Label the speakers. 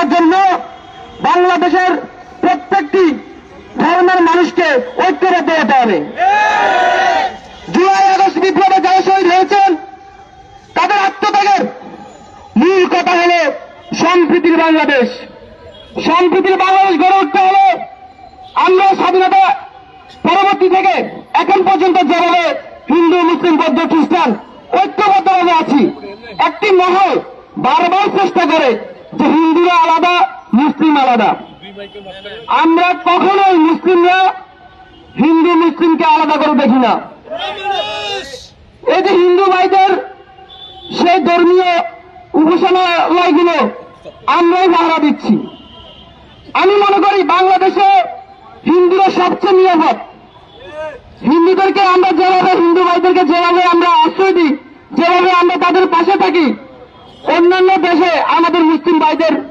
Speaker 1: করার জন্য বাংলাদেশের প্রত্যেকটি ধর্মের মানুষকে ঐক্যবদ্ধ হতে হবে। জুলাই আগস্ট বিপ্লবে যারা শহীদ হয়েছেন, তাদের আত্মত্যাগের মূল কথা হল সম্প্রীতির বাংলাদেশ। সম্প্রীতির বাংলাদেশ গড়ে উঠতে হলে আমরা স্বাধীনতা পরবর্তী থেকে এখন পর্যন্ত যেভাবে হিন্দু, মুসলিম, বৌদ্ধ, খ্রিস্টান ঐক্যবদ্ধভাবে আছি, একটি মহল বারবার চেষ্টা করে যে আলাদা মুসলিম আলাদা। আমরা কখনোই মুসলিমরা হিন্দু, মুসলিমকে আলাদা করে দেখি না। এই যে হিন্দু ভাইদের সেই ধর্মীয় উপাসনালয়গুলো আমরাই ভাড়া দিচ্ছি। আমি মনে করি বাংলাদেশে হিন্দুরা সবচেয়ে নিরাপদ। হিন্দুদেরকে আমরা যেভাবে, হিন্দু ভাইদেরকে যেভাবে আমরা আশ্রয় দিই, যেভাবে আমরা তাদের পাশে থাকি, অন্যান্য দেশে আমাদের মুসলিম ভাইদের